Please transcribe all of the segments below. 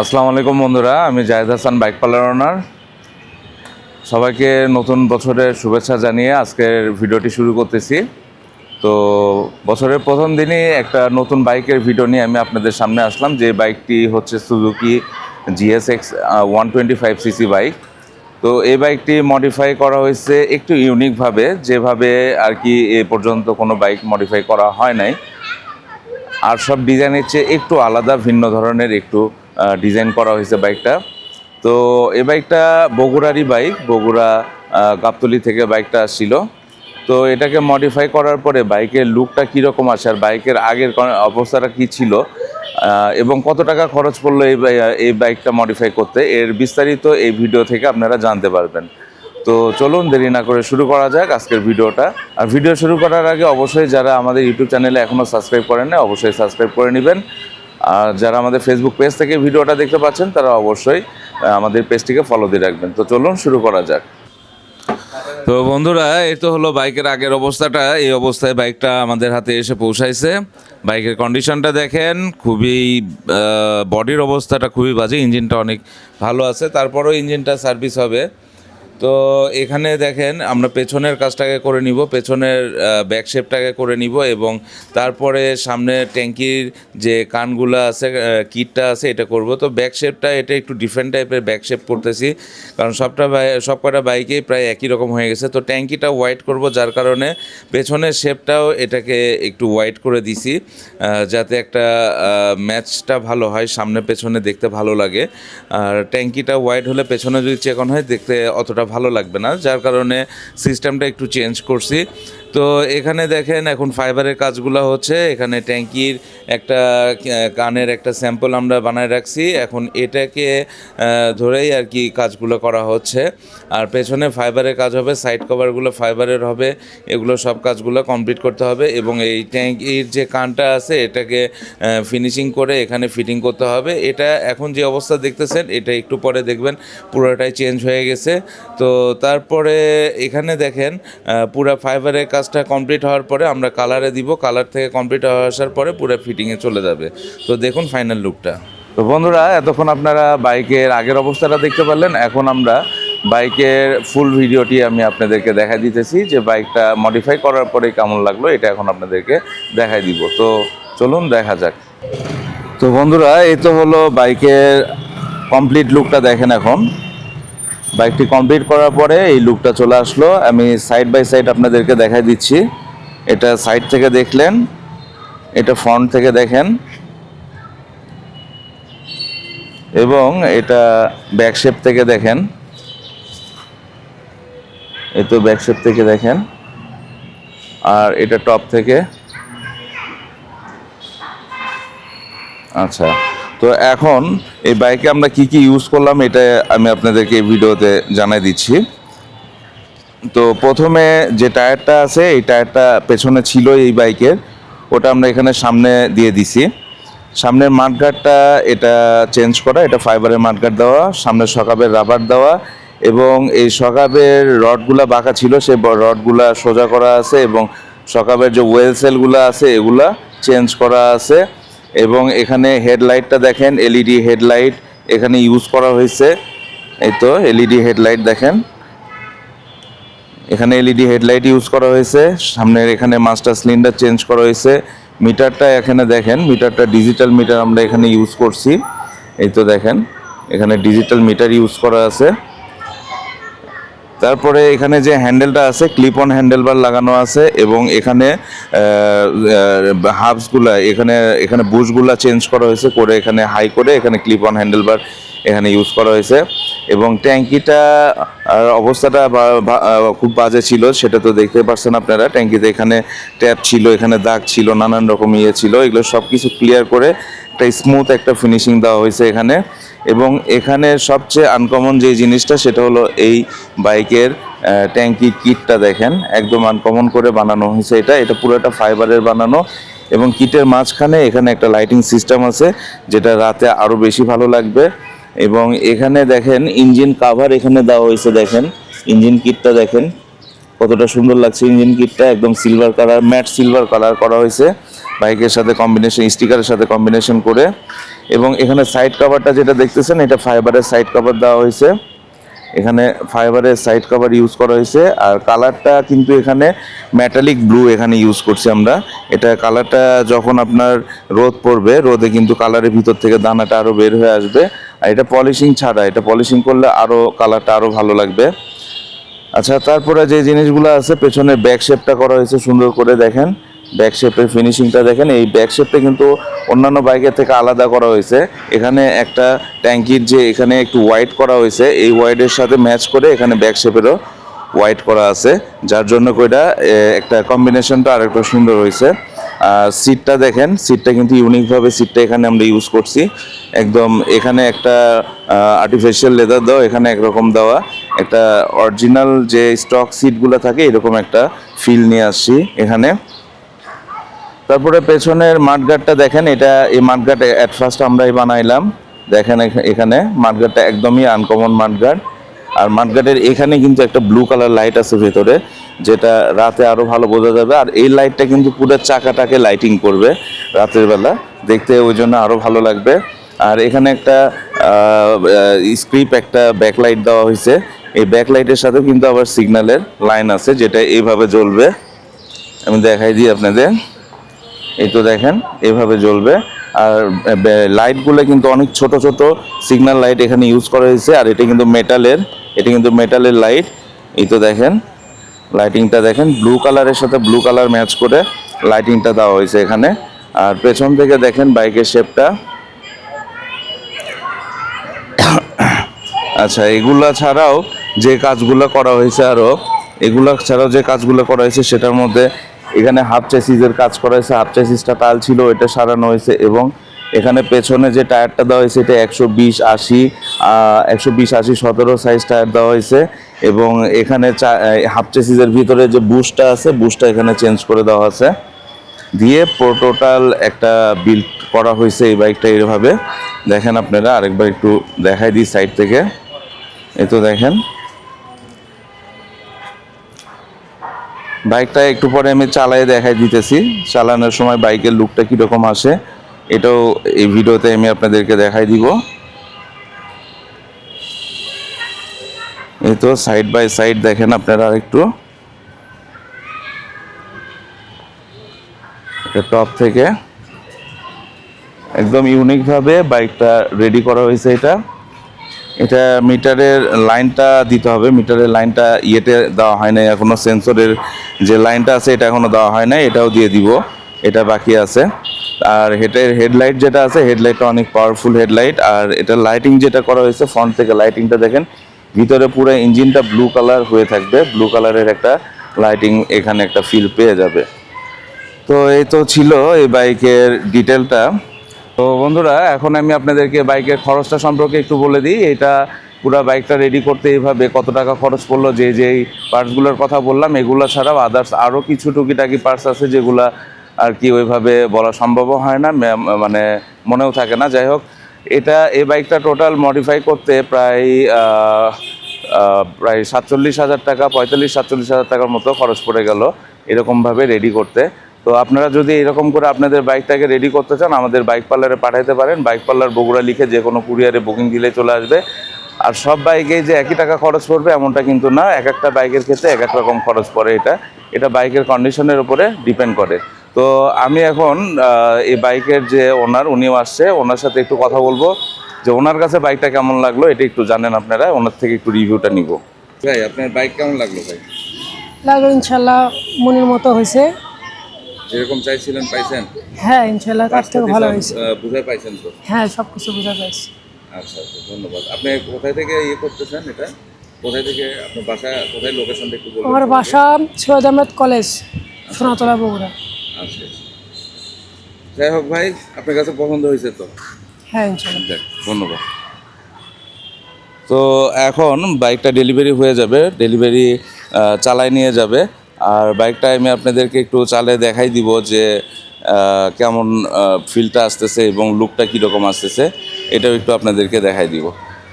আসসালামু আলাইকুম বন্ধুরা, আমি Zahed Hasan, bike parlour owner. সবাইকে নতুন বছরের শুভেচ্ছা জানিয়ে আজকের ভিডিওটি শুরু করতেছি। তো বছরের প্রথম দিনই একটা নতুন বাইকের ভিডিও নিয়ে আমি আপনাদের সামনে আসলাম, যে বাইকটি হচ্ছে Suzuki GSX one twenty five CC bike. তো এই বাইকটি মডিফাই করা হয়েছে একটু ইউনিকভাবে যেভাবে আর কি এ পর্যন্ত কোনো বাইক মডিফাই করা হয় নাই। আর সব ডিজাইনের চেয়ে একটু আলাদা, ভিন্ন ধরনের, একটু ডিজাইন করা হয়েছে বাইকটা তো এই বাইকটা বগুড়ারই বাইক বগুড়া গাবতলী থেকে বাইকটা আসছিল। তো এটাকে মডিফাই করার পরে বাইকের লুকটা কীরকম আসে আর বাইকের আগের অবস্থাটা কী ছিল? এবং কত টাকা খরচ পড়ল এই এই বাইকটা মডিফাই করতে? এর বিস্তারিত এই ভিডিও থেকে আপনারা জানতে পারবেন। তো চলুন দেরি না করে শুরু করা যাক আজকের ভিডিওটা আর ভিডিও শুরু করার আগে অবশ্যই যারা আমাদের ইউটিউব চ্যানেলে এখনও সাবস্ক্রাইব করেন না অবশ্যই সাবস্ক্রাইব করে নেবেন। আর যারা আমাদের ফেসবুক পেজ থেকে ভিডিওটা দেখতে পাচ্ছেন, তারা অবশ্যই আমাদের পেজটিকে ফলো দিয়ে রাখবেন। তো চলুন শুরু করা যাক। তো বন্ধুরা, এই তো হলো বাইকের আগের অবস্থাটা। এই অবস্থায় বাইকটা আমাদের হাতে এসে পৌঁছাইছে। বাইকের কন্ডিশনটা দেখেন, খুবই বডির অবস্থাটা খুবই বাজে। ইঞ্জিনটা অনেক ভালো আছে। তারপরেও ইঞ্জিনটা সার্ভিস হবে। তো এখানে দেখেন, আমরা পেছনের কাজটাকে করে নিব, পেছনের ব্যাক শেপটাকে করে নিব এবং তারপরে সামনে ট্যাঙ্কির যে কানগুলো আছে কিটটা আছে, এটা করব। তো ব্যাক শেপটা এটা একটু ডিফারেন্ট টাইপের ব্যাক শেপ করতেছি। কারণ সবটা সব কটা বাইকেই প্রায় একই রকম হয়ে গেছে। তো ট্যাঙ্কিটা হোয়াইট করব, যার কারণে পেছনের শেপটাও এটাকে একটু হোয়াইট করে দিছি যাতে একটা ম্যাচটা ভালো হয়, সামনে পেছনে দেখতে ভালো লাগে। আর ট্যাঙ্কিটা হোয়াইট হলে পেছনে যদি চেকন হয়, দেখতে অতটা ভালো লাগবে না যার কারণে সিস্টেমটা একটু চেঞ্জ করছি। তো এখানে দেখেন এখন ফাইবারের কাজগুলো হচ্ছে। এখানে ট্যাঙ্কির একটা কানের একটা স্যাম্পল আমরা বানায় রাখছি। এখন এটাকে ধরেই আর কি কাজগুলো করা হচ্ছে। আর পেছনে ফাইবারের কাজ হবে সাইড কভারগুলো ফাইবারের হবে। এগুলো সব কাজগুলো কমপ্লিট করতে হবে এবং এই ট্যাঙ্কির যে কানটা আছে, এটাকে ফিনিশিং করে এখানে ফিটিং করতে হবে। এটা এখন যে অবস্থা দেখতেছেন, এটা একটু পরে দেখবেন। পুরোটাই চেঞ্জ হয়ে গেছে। তো তারপরে এখানে দেখেন পুরো ফাইবারের কাজটা কমপ্লিট হওয়ার পরে আমরা কালারে দিব কালার থেকে কমপ্লিট হয়ে আসার পরে পুরো ফিটিংয়ে চলে যাবে। তো দেখুন ফাইনাল লুকটা তো বন্ধুরা, এতক্ষণ আপনারা বাইকের আগের অবস্থাটা দেখতে পারলেন, এখন আমরা বাইকের ফুল ভিডিওটি আমি আপনাদেরকে দেখাই দিতেছি যে বাইকটা মডিফাই করার পরে কেমন লাগল, এটা এখন আপনাদেরকে দেখাই দিব। তো চলুন দেখা যাক। তো বন্ধুরা, এই তো হলো বাইকের কমপ্লিট লুকটা দেখেন এখন। বাইকটি কমপ্লিট করার পরে এই লুকটা চলে আসলো। আমি সাইড বাই সাইড আপনাদেরকে দেখাই দিচ্ছি। এটা সাইড থেকে দেখলেন, এটা ফ্রন্ট থেকে দেখেন। এবং এটা ব্যাকশেপ থেকে দেখেন। এ তো ব্যাকশেপ থেকে দেখেন। আর এটা টপ থেকে। আচ্ছা। তো এখন এই বাইকে আমরা কি কি ইউজ করলাম এটা আমি আপনাদেরকে এই ভিডিওতে জানাই দিচ্ছি। তো প্রথমে যে টায়ারটা আছে, এই টায়ারটা পেছনে ছিল এই বাইকের ওটা আমরা এখানে সামনে দিয়ে দিছি। সামনের মাঠগার্ডটা এটা চেঞ্জ করা, এটা ফাইবারের মাঠগার্ড দেওয়া সামনের সকাবের রাবার দেওয়া এবং এই সকাবের রডগুলা বাঁকা ছিল ব- রডগুলা সোজা করা আছে এবং সকাবের যে ওয়েল সেলগুলো আছে, এগুলা চেঞ্জ করা আছে। এবং এখানে হেডলাইটটা দেখেন, এলইডি হেডলাইট এখানে ইউজ করা হয়েছে। এই তো, এলইডি হেডলাইট দেখেন। এখানে এলইডি হেডলাইট ইউজ করা হয়েছে। সামনের এখানে মাস্টার সিলিন্ডার চেঞ্জ করা হয়েছে। মিটারটা এখানে দেখেন, মিটারটা ডিজিটাল মিটার আমরা এখানে ইউজ করছি। এই তো দেখেন, এখানে ডিজিটাল মিটার ইউজ করা আছে। তারপরে এখানে যে হ্যান্ডেলটা আছে ক্লিপ অন হ্যান্ডেল বার লাগানো আছে এবং এখানে হাবসগুলা এখানে এখানে বুশগুলা চেঞ্জ করা হয়েছে করে এখানে হাই করে এখানে ক্লিপ অন হ্যান্ডেল বার এখানে ইউজ করা হয়েছে এবং ট্যাঙ্কিটা অবস্থাটা খুব বাজে ছিল, সেটা তো দেখতে পাচ্ছেন আপনারা। ট্যাঙ্কিতে এখানে ট্যাপ ছিল, এখানে দাগ ছিল, নানান রকম ইয়ে ছিল, এগুলো সব কিছু ক্লিয়ার করে একটা স্মুথ একটা ফিনিশিং দেওয়া হয়েছে এখানে। এবং এখানে সবচেয়ে আনকমন যে জিনিসটা সেটা হলো এই বাইকের ট্যাঙ্কি কিটটা দেখেন। একদম আনকমন করে বানানো হয়েছে এটা। এটা পুরোটা ফাইবারের বানানো। এবং কিটের মাঝখানে এখানে একটা লাইটিং সিস্টেম আছে, যেটা রাতে আরও বেশি ভালো লাগবে। এবং এখানে দেখেন ইঞ্জিন কাভার এখানে দেওয়া হয়েছে দেখেন। ইঞ্জিন কিটটা দেখেন। কতটা সুন্দর লাগছে ইঞ্জিন কিটটা। একদম silver colour matt silver colour করা হয়েছে। বাইকের সাথে কম্বিনেশন স্টিকারের সাথে কম্বিনেশন করে। এবং এখানে সাইড কভারটা যেটা দেখতেছেন, এটা ফাইবারের সাইড কভার দেওয়া হয়েছে। এখানে ফাইবারের সাইড কভার ইউজ করা হয়েছে। আর কালারটা কিন্তু এখানে ম্যাটালিক ব্লু এখানে ইউজ করছি আমরা। এটা কালারটা যখন আপনার রোদ পড়বে, রোদে কিন্তু কালারের ভিতর থেকে দানাটা আরও বের হয়ে আসবে। আর এটা পলিশিং ছাড়া, এটা পলিশিং করলে আরও কালারটা আরও ভালো লাগবে। আচ্ছা তারপরে যে জিনিসগুলো আছে পেছনে ব্যাক শেপটা করা হয়েছে সুন্দর করে দেখেন। ব্যাক শেপের ফিনিশিংটা দেখেন, এই ব্যাক শেপটা কিন্তু অন্যান্য বাইকের থেকে আলাদা করা হয়েছে। এখানে একটা ট্যাঙ্কির যে এখানে একটু হোয়াইট করা হয়েছে, এই হোয়াইটের সাথে ম্যাচ করে এখানে ব্যাক শেপেরও হোয়াইট করা আছে, যার জন্য কইটা একটা কম্বিনেশনটা আর একটু সুন্দর হয়েছে। আর সিটটা দেখেন সিটটা কিন্তু ইউনিকভাবে সিটটা এখানে আমরা ইউজ করছি। একদম এখানে একটা আর্টিফিশিয়াল লেদার দেওয়া, এখানে একরকম দেওয়া। একটা অরিজিনাল যে স্টক সিটগুলো থাকে, এরকম একটা ফিল নিয়ে আসছি এখানে। তারপরে পেছনের মাঠঘাটটা দেখেন, এটা এই মাঠঘাট অ্যাট ফার্স্ট আমরাই বানাইলাম। দেখেন এখা- এখানে মাঠঘাটটা একদমই আনকমন মাঠঘাট। আর মাঠঘাটের এখানে কিন্তু একটা ব্লু কালার লাইট আছে ভেতরে, যেটা রাতে আরও ভালো বোঝা যাবে। আর এই লাইটটা কিন্তু পুরো চাকাটাকে লাইটিং করবে রাতের বেলা। দেখতে ওই জন্য আরও ভালো লাগবে। আর এখানে একটা স্ক্রিপ একটা ব্যাকলাইট দেওয়া হয়েছে। এই ব্যাকলাইটের সাথেও কিন্তু আবার সিগন্যালের লাইন আছে, যেটা এইভাবে জ্বলবে। আমি দেখাই দিই আপনাদের। এই তো দেখেন, এভাবে জ্বলবে। আর লাইটগুলো কিন্তু অনেক ছোট ছোট সিগন্যাল লাইট এখানে ইউজ করা হয়েছে, আর এটা কিন্তু মেটালের এটা কিন্তু মেটালের লাইট এই তো দেখেন লাইটিংটা দেখেন ব্লু কালারের সাথে ব্লু কালার ম্যাচ করে লাইটিংটা দেওয়া হয়েছে এখানে। আর পেছন থেকে দেখেন বাইকের শেপটা আচ্ছা এগুলা ছাড়াও যে কাজগুলো করা হয়েছে আরও, এগুলা ছাড়াও যে কাজগুলো করা হয়েছে, সেটার মধ্যে এখানে হাফ চেসিসের কাজ করা হয়েছে হাফ চেসিসটা তাল ছিল, এটা সারানো হয়েছে এবং এখানে পেছনে যে টায়ারটা দেওয়া হয়েছে, এটা একশো বিশ আশি একশো বিশ আশি সতেরো সাইজ টায়ার দেওয়া হয়েছে এবং এখানে চা হাফ চেসিসের ভিতরে যে বুশটা আছে বুশটা এখানে চেঞ্জ করে দেওয়া আছে। দিয়ে টোটাল একটা বিল্ড করা হয়েছে এই বাইকটা এইভাবে। দেখেন আপনারা, আরেকবার একটু দেখাই দিই সাইড থেকে। এই তো দেখেন। বাইকটা একটু পরে আমি চালাই দেখাই দিতেছি। চালানোর সময় বাইকের লুকটা কীরকম আসে, এটাও এই ভিডিওতে আমি আপনাদেরকে দেখাই দিব। এই তো সাইড বাই সাইড দেখেন আপনারা আরেকটু। টপ থেকে। একদম ইউনিকভাবে বাইকটা রেডি করা হয়েছে এটা। এটা মিটারের লাইনটা দিতে হবে। মিটারের লাইনটা ইয়েতে দেওয়া হয় নাই, এখনও সেন্সরের যে লাইনটা আছে এটা এখনও দেওয়া হয় নাই, এটাও দিয়ে দিব, এটা বাকি আছে। আর হেডের হেডলাইট যেটা আছে, হেডলাইটটা অনেক পাওয়ারফুল হেডলাইট, আর এটা লাইটিং যেটা করা হয়েছে ফ্রন্ট থেকে লাইটিংটা দেখেন, ভিতরে পুরো ইঞ্জিনটা ব্লু কালার হয়ে থাকবে ব্লু কালারের একটা লাইটিং এখানে একটা ফিল পেয়ে যাবে। তো এই তো ছিল এই বাইকের ডিটেলটা তো বন্ধুরা, এখন আমি আপনাদেরকে বাইকের খরচটা সম্পর্কে একটু বলে দিই। এটা পুরো বাইকটা রেডি করতে এইভাবে কত টাকা খরচ পড়ল, যে যেই পার্টসগুলোর কথা বললাম, এগুলো ছাড়াও আদার্স আরও কিছু টুকিটাকি পার্টস আছে যেগুলা আর কি ওইভাবে বলা সম্ভবও হয় না মানে মনেও থাকে না। যাই হোক, এটা, এই বাইকটা টোটাল মডিফাই করতে প্রায় প্রায় সাতচল্লিশ হাজার টাকা, পঁয়তাল্লিশ সাতচল্লিশ হাজার টাকার মতো খরচ পড়ে গেল এরকমভাবে রেডি করতে। তো আপনারা যদি এরকম করে আপনাদের বাইকটাকে রেডি করতে চান আমাদের বাইক পার্লারে পাঠাইতে পারেন। বাইক পার্লার বগুড়া লিখে যে কোনো কুরিয়ারে বুকিং দিলে চলে আসবে। আর সব বাইকেই যে একই টাকা খরচ পড়বে এমনটা কিন্তু না। এক একটা বাইকের ক্ষেত্রে এক এক রকম খরচ পড়ে এটা। এটা বাইকের কন্ডিশনের উপরে ডিপেন্ড করে। তো আমি এখন এই বাইকের যে ওনার উনিও আসছে। ওনার সাথে একটু কথা বলব। যে ওনার কাছে বাইকটা কেমন লাগল এটা একটু জানেন আপনারা। ওনার থেকে একটু রিভিউটা নিব। ভাই আপনার বাইক কেমন লাগল ভাই? লাগল ইনশাল্লাহ মনের মতো হয়েছে। যেরকম চাইছিলেন পাইছেন? হ্যাঁ ইনশাল্লাহ তার থেকে ভালো হয়েছে। বুঝে পাইছেন তো? হ্যাঁ সব কিছু বোঝা যাচ্ছে আচ্ছা আচ্ছা ধন্যবাদ। আপনি কোথায় থেকে ইয়ে করতেছেন এটা? কোথায় থেকে আপনার বাসা কোথায় লোকেশনটা একটু বলবেন আমার বাসা সৈয়দ আহমেদ কলেজ সোনাতলা বগুড়া। আচ্ছা আচ্ছা। যাই হোক ভাই আপনার কাছে পছন্দ হয়েছে তো? হ্যাঁ ইনশাল্লাহ যাক ধন্যবাদ। তো এখন বাইকটা ডেলিভারি হয়ে যাবে ডেলিভারি চালায় নিয়ে যাবে। আর বাইকটা আমি আপনাদেরকে একটু চালে দেখাই দিব যে কেমন ফিলটা আসতেছে এবং লুকটা কীরকম আসতেছে, এটাও একটু আপনাদেরকে দেখাই দিব।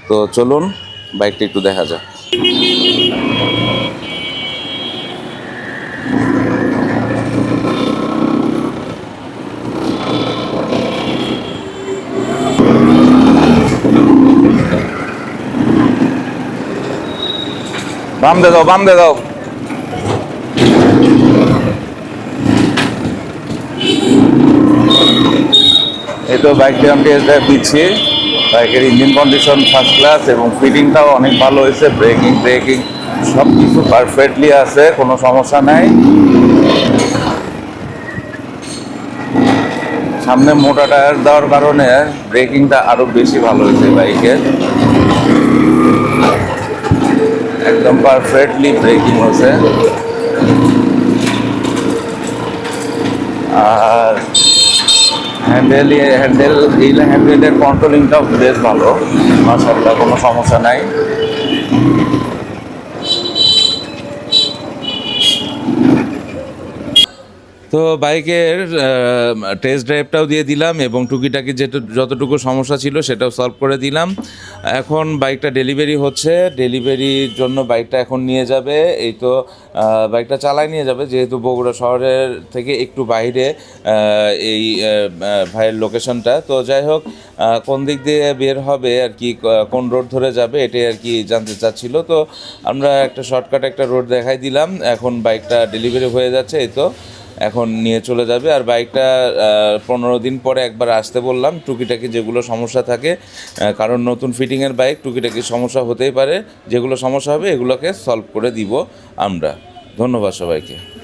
তো চলুন বাইকটা একটু দেখা যাক। বাম দে দাও, বাম দে দাও। এই তো বাইকটি আমি টেস্ট দিচ্ছি। বাইকের ইঞ্জিন কন্ডিশন ফার্স্ট ক্লাস এবং ফিটিংটাও অনেক ভালো হয়েছে ব্রেকিং ব্রেকিং সব কিছু পারফেক্টলি আছে, কোনো সমস্যা নাই। সামনে মোটা টায়ার দেওয়ার কারণে ব্রেকিংটা আরও বেশি ভালো হয়েছে বাইকের একদম পারফেক্টলি ব্রেকিং হচ্ছে আর হ্যান্ডেল হ্যান্ডেল এই হ্যান্ডেলের কন্ট্রোলিংটাও বেশ ভালো। মাসাল্লাহ কোনো সমস্যা নাই। তো বাইকের টেস্ট ড্রাইভটাও দিয়ে দিলাম এবং টুকিটাকি যেটা যতটুকু সমস্যা ছিল সেটাও সলভ করে দিলাম। এখন বাইকটা ডেলিভারি হচ্ছে ডেলিভারির জন্য বাইকটা এখন নিয়ে যাবে। এই তো বাইকটা চালায় নিয়ে যাবে, যেহেতু বগুড়া শহরের থেকে একটু বাইরে এই ভাইয়ের লোকেশনটা তো যাই হোক কোন দিক দিয়ে বের হবে আর কি কোন রোড ধরে যাবে এটাই আর কি জানতে চাচ্ছিল। তো আমরা একটা শর্টকাট একটা রোড দেখাই দিলাম। এখন বাইকটা ডেলিভারি হয়ে যাচ্ছে, এই তো। এখন নিয়ে চলে যাবে। আর বাইকটা পনেরো দিন পরে একবার আসতে বললাম, টুকিটাকি যেগুলো সমস্যা থাকে কারণ নতুন ফিটিংয়ের বাইক টুকিটাকি সমস্যা হতেই পারে। যেগুলো সমস্যা হবে, এগুলোকে সলভ করে দিব আমরা। ধন্যবাদ সবাইকে।